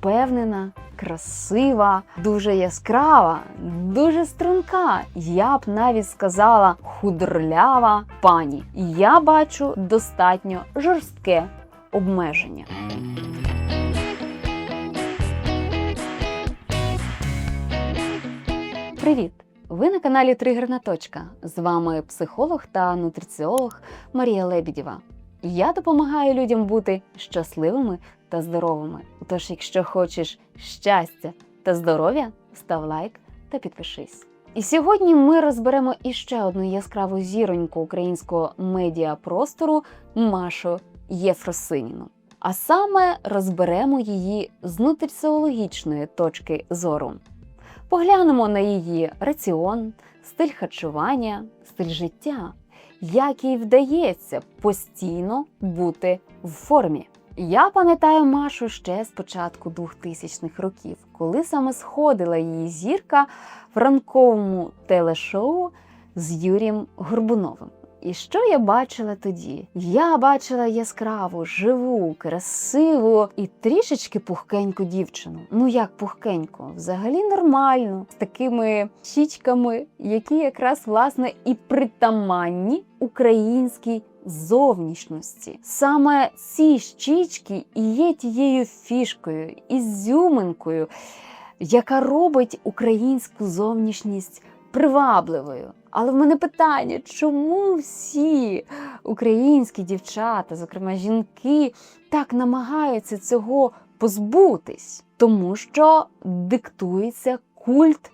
впевнена, красива, дуже яскрава, дуже струнка. Я б навіть сказала худорлява пані. Я бачу достатньо жорстке обмеження. Привіт! Ви на каналі Тригерна точка. З вами психолог та нутриціолог Марія Лебідєва. Я допомагаю людям бути щасливими та здоровими. Тож, якщо хочеш щастя та здоров'я, став лайк та підпишись. І сьогодні ми розберемо іще одну яскраву зіроньку українського медіапростору Машу Єфросиніну. А саме розберемо її з нутриціологічної точки зору. Поглянемо на її раціон, стиль харчування, стиль життя, як їй вдається постійно бути в формі. Я пам'ятаю Машу ще з початку 2000-х років, коли саме сходила її зірка в ранковому телешоу з Юрієм Горбуновим. І що я бачила тоді? Я бачила яскраву, живу, красиву і трішечки пухкеньку дівчину. Ну як пухкеньку, взагалі нормально, з такими щічками, які якраз власне і притаманні українській зовнішності. Саме ці щічки і є тією фішкою, ізюминкою, яка робить українську зовнішність привабливою. Але в мене питання, чому всі українські дівчата, зокрема жінки, так намагаються цього позбутись? Тому що диктується культ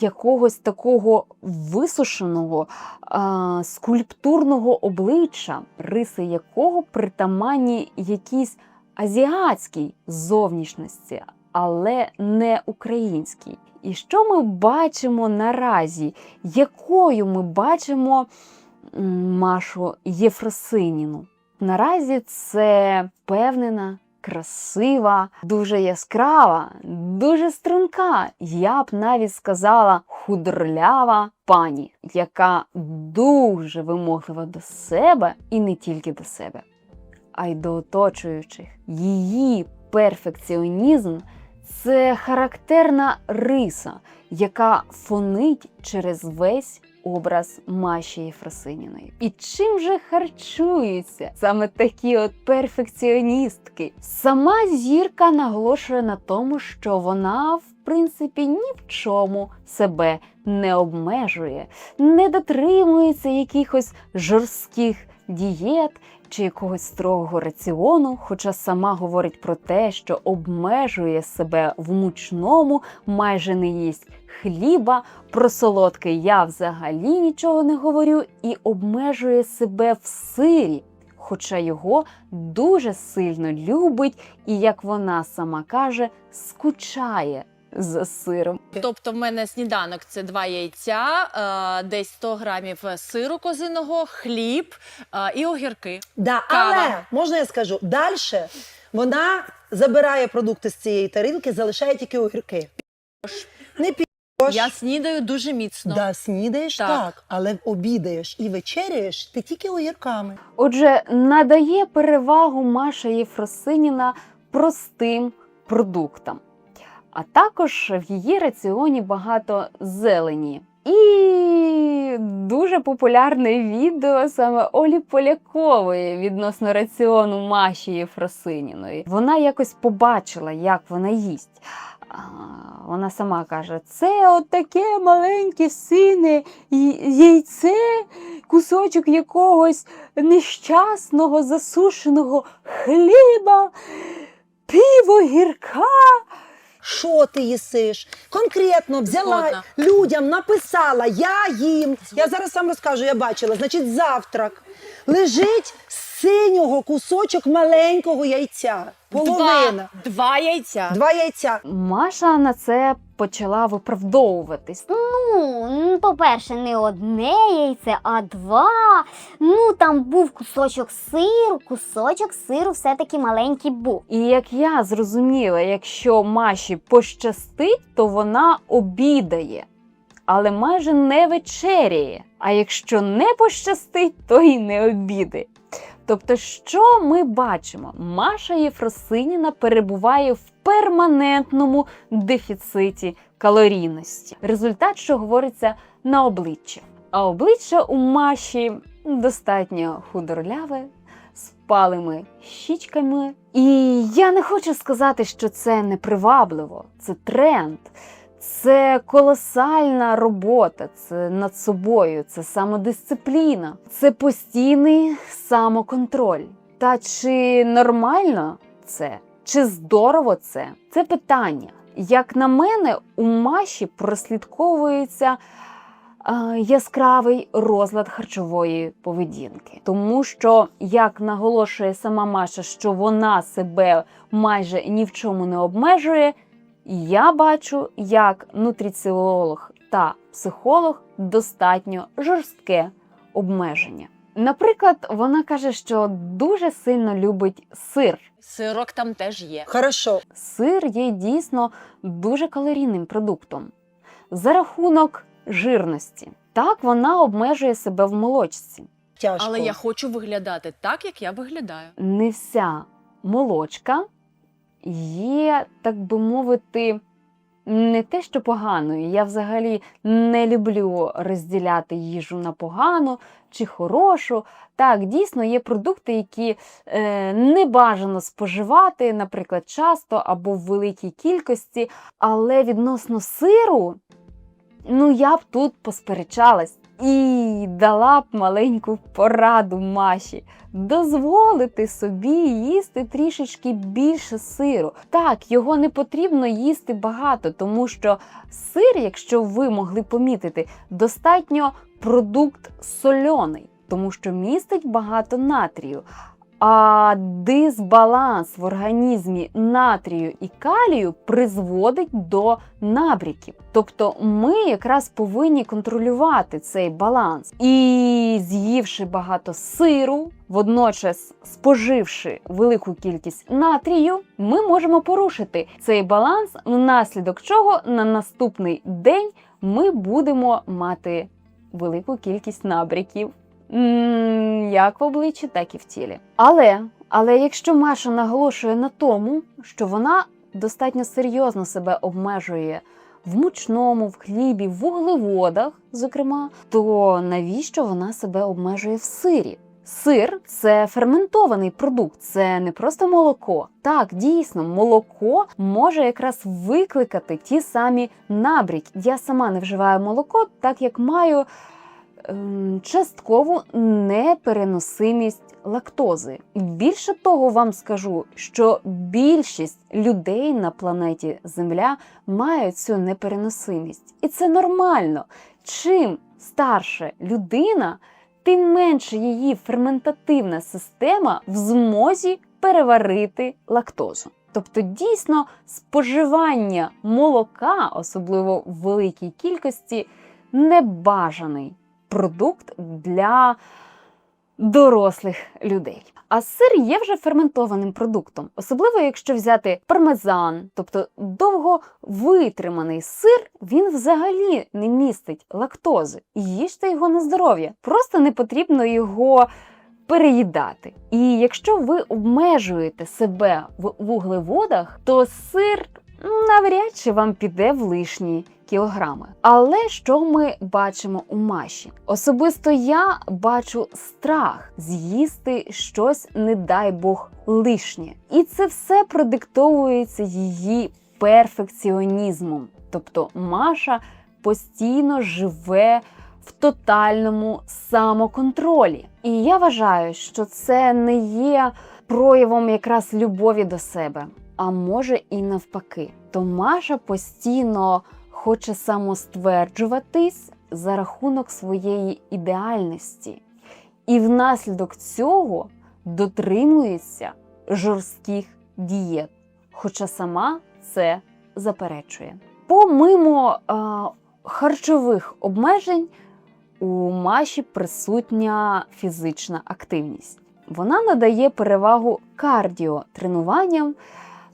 якогось такого висушеного а, скульптурного обличчя, риси якого притаманні якійсь азіатській зовнішності, але не українській. І що ми бачимо наразі? Якою ми бачимо Машу Єфросиніну? Наразі це впевнена, красива, дуже яскрава, дуже струнка. Я б навіть сказала худорлява пані, яка дуже вимоглива до себе і не тільки до себе, а й до оточуючих. Її перфекціонізм це характерна риса, яка фонить через весь образ Маші Єфросиніної. І чим же харчуються саме такі от перфекціоністки? Сама зірка наголошує на тому, що вона, в принципі, ні в чому себе не обмежує, не дотримується якихось жорстких дієт чи якогось строгого раціону, хоча сама говорить про те, що обмежує себе в мучному, майже не їсть хліба, про солодке я взагалі нічого не говорю, і обмежує себе в сирі. Хоча його дуже сильно любить і, як вона сама каже, скучає за сиром. Тобто, в мене сніданок це два яйця, е, десь 100 грамів сиру козиного, хліб е, і огірки. Да, Кава. але можна я скажу, далі вона забирає продукти з цієї тарілки, залишає тільки огірки. Не п'єш, Я снідаю дуже міцно. да, снідаєш Так. так. але обідаєш і вечеряєш ти тільки огірками. Отже, надає перевагу Маша Єфросиніна простим продуктам. А також в її раціоні багато зелені. І дуже популярне відео саме Олі Полякової відносно раціону Маші Єфросиніної. Вона якось побачила, як вона їсть. Вона сама каже: це от таке маленьке сине яйце, кусочок якогось нещасного засушеного хліба, піво гірка. Що ти їсиш? Конкретно взяла Згодна. людям, написала, я їм. Я зараз сам розкажу, я бачила. Значить, завтрак лежить синього кусочок маленького яйця. Половина. Два, два яйця. Два яйця. Маша на це почала виправдовуватись. Ну, по-перше, не одне яйце, а два. Ну, там був кусочок сиру, кусочок сиру все-таки маленький був. І як я зрозуміла, якщо Маші пощастить, то вона обідає, але майже не вечеряє. А якщо не пощастить, то й не обідає. Тобто, що ми бачимо? Маша Єфросиніна перебуває в перманентному дефіциті калорійності. Результат, що говориться на обличчя. А обличчя у Маші достатньо худорляве, з палими щічками. І я не хочу сказати, що це непривабливо, це тренд. Це колосальна робота, це над собою, це самодисципліна, це постійний самоконтроль. Та чи нормально це? Чи здорово це? Це питання. Як на мене, у Маші прослідковується е, яскравий розлад харчової поведінки, тому що, як наголошує сама Маша, що вона себе майже ні в чому не обмежує. Я бачу, як нутриціолог та психолог достатньо жорстке обмеження. Наприклад, вона каже, що дуже сильно любить сир. Сирок там теж є. Хорошо. Сир є дійсно дуже калорійним продуктом за рахунок жирності. Так вона обмежує себе в молочці. Тяжко. Але я хочу виглядати так, як я виглядаю. не вся молочка є, так би мовити, не те, що поганою. Я взагалі не люблю розділяти їжу на погану чи хорошу. Так, дійсно є продукти, які е, не бажано споживати, наприклад, часто або в великій кількості. Але відносно сиру, ну я б тут посперечалась і дала б маленьку пораду Маші дозволити собі їсти трішечки більше сиру. Так, його не потрібно їсти багато, тому що сир, якщо ви могли помітити, достатньо продукт сольоний, тому що містить багато натрію. А дисбаланс в організмі натрію і калію призводить до набріків. Тобто ми якраз повинні контролювати цей баланс. І з'ївши багато сиру, водночас споживши велику кількість натрію, ми можемо порушити цей баланс, внаслідок чого на наступний день ми будемо мати велику кількість набріків. Як в обличчі, так і в тілі. Але, але якщо Маша наголошує на тому, що вона достатньо серйозно себе обмежує в мучному, в хлібі, в вуглеводах, зокрема, то навіщо вона себе обмежує в сирі? Сир це ферментований продукт, це не просто молоко. Так, дійсно, молоко може якраз викликати ті самі набріки. Я сама не вживаю молоко, так як маю часткову непереносимість лактози. Більше того, вам скажу, що більшість людей на планеті Земля мають цю непереносимість, і це нормально. Чим старша людина, тим менше її ферментативна система в змозі переварити лактозу. Тобто, дійсно, споживання молока, особливо в великій кількості, небажаний продукт для дорослих людей. А сир є вже ферментованим продуктом, особливо якщо взяти пармезан, тобто довго витриманий сир, він взагалі не містить лактози. Їжте його на здоров'я, просто не потрібно його переїдати. І якщо ви обмежуєте себе в вуглеводах, то сир навряд чи вам піде в лишні кілограми. Але що ми бачимо у Маші? Особисто я бачу страх з'їсти щось, не дай Бог, лишнє. І це все продиктовується її перфекціонізмом. Тобто Маша постійно живе в тотальному самоконтролі. І я вважаю, що це не є проявом якраз любові до себе, а може і навпаки. То Маша постійно хоче самостверджуватись за рахунок своєї ідеальності, і внаслідок цього дотримується жорстких дієт, хоча сама це заперечує. Помимо е, харчових обмежень, у Маші присутня фізична активність. Вона надає перевагу кардіотренуванням,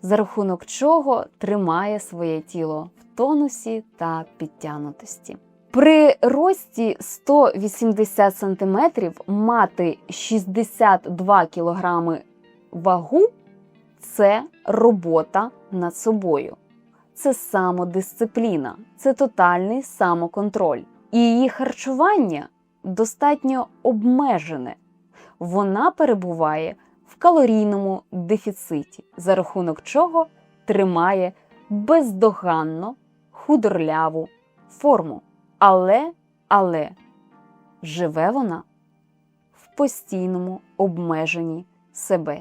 за рахунок чого тримає своє тіло тонусі та підтянутості. При рості 180 см мати 62 кг вагу це робота над собою, це самодисципліна, це тотальний самоконтроль. І її харчування достатньо обмежене. Вона перебуває в калорійному дефіциті, за рахунок чого тримає бездоганно худорляву форму. Але, але живе вона в постійному обмеженні себе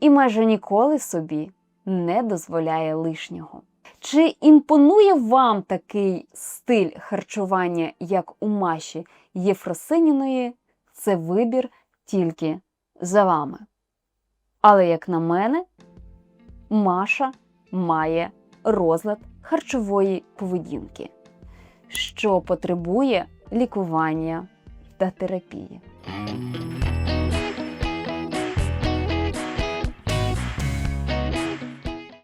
і майже ніколи собі не дозволяє лишнього. Чи імпонує вам такий стиль харчування, як у Маші Єфросиніної? Це вибір тільки за вами. Але, як на мене, Маша має розлад харчової поведінки, що потребує лікування та терапії.